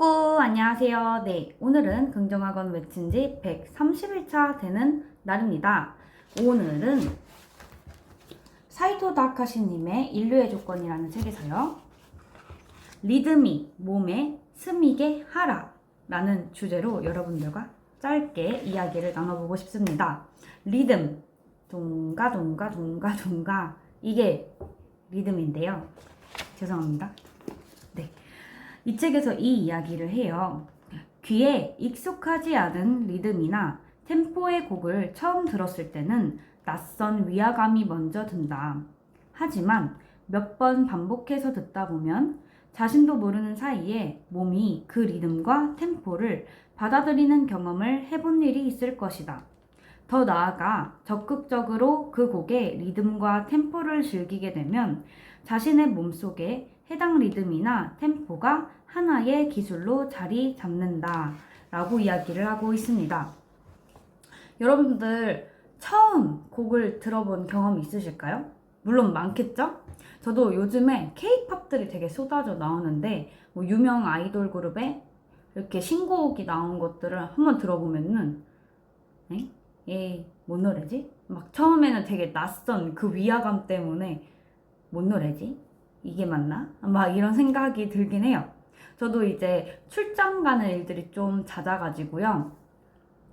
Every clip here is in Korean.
꾸꾸 안녕하세요. 네, 오늘은 긍정학원 외친 지 130일차 되는 날입니다. 오늘은 사이토 다카시님의 인류의 조건이라는 책에서요. 리듬이 몸에 스미게 하라 라는 주제로 여러분들과 짧게 이야기를 나눠보고 싶습니다. 리듬, 동가, 동가, 동가, 동가. 이게 리듬인데요. 죄송합니다. 네. 이 책에서 이 이야기를 해요. 귀에 익숙하지 않은 리듬이나 템포의 곡을 처음 들었을 때는 낯선 위화감이 먼저 든다. 하지만 몇 번 반복해서 듣다 보면 자신도 모르는 사이에 몸이 그 리듬과 템포를 받아들이는 경험을 해본 일이 있을 것이다. 더 나아가 적극적으로 그 곡의 리듬과 템포를 즐기게 되면 자신의 몸속에 해당 리듬이나 템포가 하나의 기술로 자리 잡는다. 라고 이야기를 하고 있습니다. 여러분들 처음 곡을 들어본 경험 있으실까요? 물론 많겠죠? 저도 요즘에 케이팝들이 되게 쏟아져 나오는데 뭐 유명 아이돌 그룹에 이렇게 신곡이 나온 것들을 한번 들어보면은 에? 얘, 뭔 노래지? 막 처음에는 되게 낯선 그 위화감 때문에 뭔 노래지? 이게 맞나? 막 이런 생각이 들긴 해요. 저도 이제 출장 가는 일들이 좀 잦아가지고요.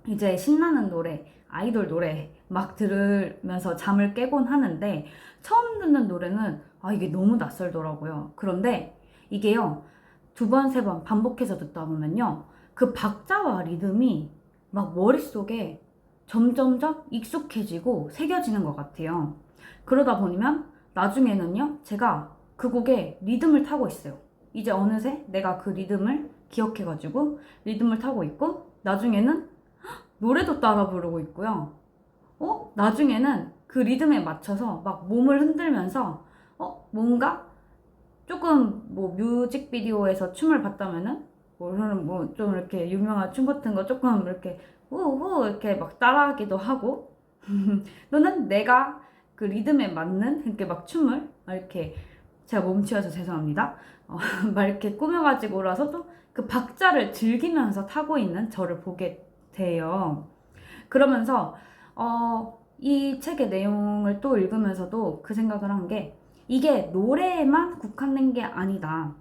이제 신나는 노래, 아이돌 노래 막 들으면서 잠을 깨곤 하는데 처음 듣는 노래는 아, 이게 너무 낯설더라고요. 그런데 이게요, 두 번, 세 번 반복해서 듣다 보면요, 그 박자와 리듬이 막 머릿속에 점점점 익숙해지고 새겨지는 것 같아요. 그러다 보면 나중에는요, 제가 그 곡에 리듬을 타고 있어요. 이제 어느새 내가 그 리듬을 기억해가지고 리듬을 타고 있고, 나중에는 노래도 따라 부르고 있고요. 어? 나중에는 그 리듬에 맞춰서 막 몸을 흔들면서 어? 뭔가 조금 뭐 뮤직비디오에서 춤을 봤다면은 뭐좀 이렇게 유명한 춤 같은 거 조금 이렇게 우후 이렇게 막 따라하기도 하고 또는 내가 그 리듬에 맞는 이렇게 막 춤을 이렇게 제가 몸치여서 죄송합니다. 어, 막 이렇게 꾸며가지고 라서 또그 박자를 즐기면서 타고 있는 저를 보게 돼요. 그러면서 어, 이 책의 내용을 또 읽으면서도 그 생각을 한 게 이게 노래에만 국한된 게 아니다.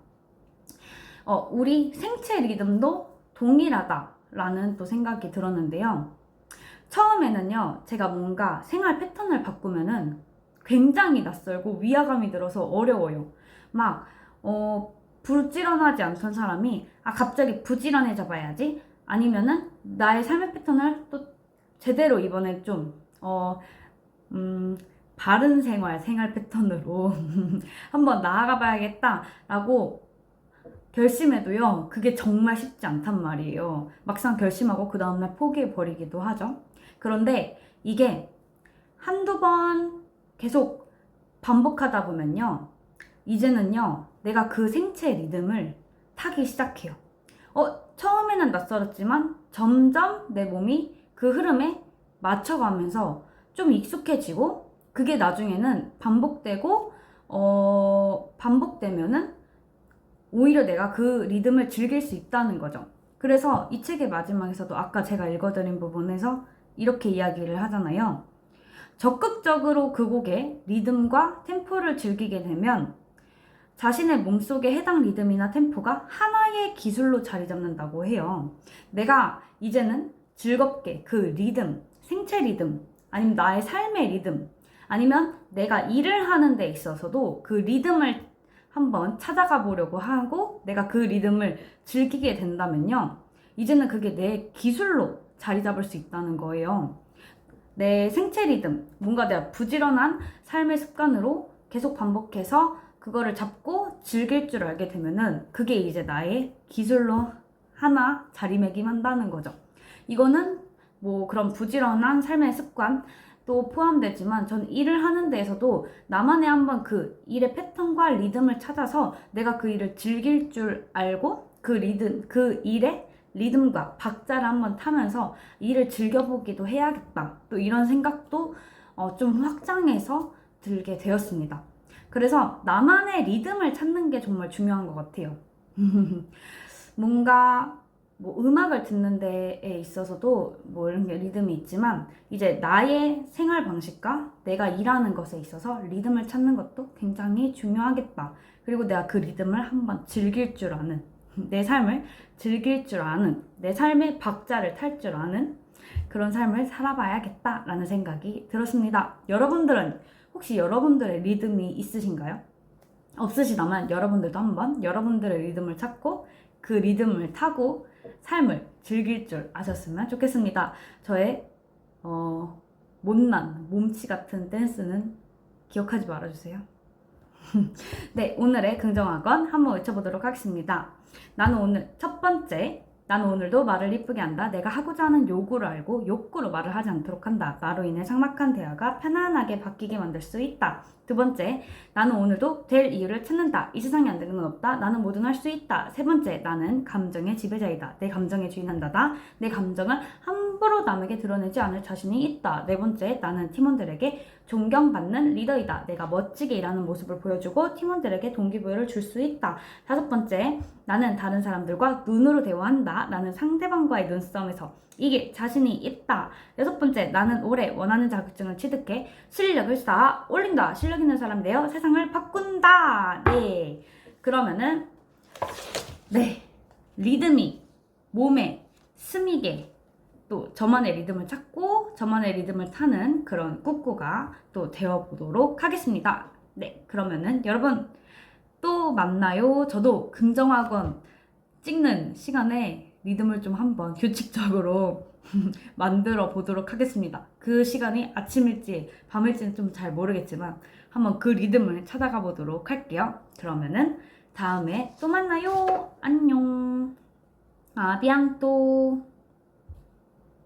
어, 우리 생체 리듬도 동일하다라는 또 생각이 들었는데요. 처음에는요, 제가 뭔가 생활 패턴을 바꾸면은 굉장히 낯설고 위화감이 들어서 어려워요. 막, 어, 부지런하지 않던 사람이, 아, 갑자기 부지런해져 봐야지? 아니면은, 나의 삶의 패턴을 또 제대로 이번에 좀, 어, 음, 바른 생활, 생활 패턴으로 한번 나아가 봐야겠다 라고 결심해도요, 그게 정말 쉽지 않단 말이에요. 막상 결심하고 그 다음날 포기해 버리기도 하죠. 그런데 이게 한두 번 계속 반복하다 보면요, 이제는요, 내가 그 생체 리듬을 타기 시작해요. 어, 처음에는 낯설었지만 점점 내 몸이 그 흐름에 맞춰가면서 좀 익숙해지고 그게 나중에는 반복되고 어 반복되면은 오히려 내가 그 리듬을 즐길 수 있다는 거죠. 그래서 이 책의 마지막에서도 아까 제가 읽어드린 부분에서 이렇게 이야기를 하잖아요. 적극적으로 그 곡의 리듬과 템포를 즐기게 되면 자신의 몸속에 해당 리듬이나 템포가 하나의 기술로 자리 잡는다고 해요. 내가 이제는 즐겁게 그 리듬, 생체 리듬, 아니면 나의 삶의 리듬, 아니면 내가 일을 하는 데 있어서도 그 리듬을 한번 찾아가 보려고 하고 내가 그 리듬을 즐기게 된다면요. 이제는 그게 내 기술로 자리 잡을 수 있다는 거예요. 내 생체 리듬, 뭔가 내가 부지런한 삶의 습관으로 계속 반복해서 그거를 잡고 즐길 줄 알게 되면은 그게 이제 나의 기술로 하나 자리매김한다는 거죠. 이거는 뭐 그런 부지런한 삶의 습관 또 포함되지만 전 일을 하는 데에서도 나만의 한번 그 일의 패턴과 리듬을 찾아서 내가 그 일을 즐길 줄 알고 그 리듬 그 일의 리듬과 박자를 한번 타면서 일을 즐겨보기도 해야겠다 또 이런 생각도 어, 좀 확장해서 들게 되었습니다. 그래서 나만의 리듬을 찾는 게 정말 중요한 것 같아요. 뭔가 뭐 음악을 듣는 데에 있어서도 뭐 이런 게 리듬이 있지만 이제 나의 생활 방식과 내가 일하는 것에 있어서 리듬을 찾는 것도 굉장히 중요하겠다. 그리고 내가 그 리듬을 한번 즐길 줄 아는 내 삶을 즐길 줄 아는 내 삶의 박자를 탈 줄 아는 그런 삶을 살아봐야겠다라는 생각이 들었습니다. 여러분들은 혹시 여러분들의 리듬이 있으신가요? 없으시다면 여러분들도 한번 여러분들의 리듬을 찾고 그 리듬을 타고 삶을 즐길 줄 아셨으면 좋겠습니다. 저의 어, 못난 몸치 같은 댄스는 기억하지 말아주세요. 네, 오늘의 긍정학원 한번 외쳐보도록 하겠습니다. 나는 오늘 첫 번째, 나는 오늘도 말을 이쁘게 한다. 내가 하고자 하는 요구를 알고 욕구로 말을 하지 않도록 한다. 나로 인해 삭막한 대화가 편안하게 바뀌게 만들 수 있다. 두 번째, 나는 오늘도 될 이유를 찾는다. 이 세상에 안 되는 건 없다. 나는 뭐든 할 수 있다. 세 번째, 나는 감정의 지배자이다. 내 감정의 주인한다다. 내 감정을 함부로 남에게 드러내지 않을 자신이 있다. 네 번째, 나는 팀원들에게 존경받는 리더이다. 내가 멋지게 일하는 모습을 보여주고 팀원들에게 동기부여를 줄 수 있다. 다섯 번째, 나는 다른 사람들과 눈으로 대화한다. 나는 상대방과의 눈싸움에서 이길 자신이 있다. 여섯 번째, 나는 올해 원하는 자격증을 취득해 실력을 쌓아 올린다. 실력 있는 사람 되어 세상을 바꾼다. 네. 그러면은, 네. 리듬이 몸에 스미게 또 저만의 리듬을 찾고 저만의 리듬을 타는 그런 꾸꾸가 또 되어보도록 하겠습니다. 네. 그러면은 여러분 또 만나요. 저도 긍정학원 찍는 시간에 리듬을 좀 한번 규칙적으로 만들어 보도록 하겠습니다. 그 시간이 아침일지 밤일지는 좀잘 모르겠지만 한번 그 리듬을 찾아가 보도록 할게요. 그러면은 다음에 또 만나요. 안녕. 아비앙또.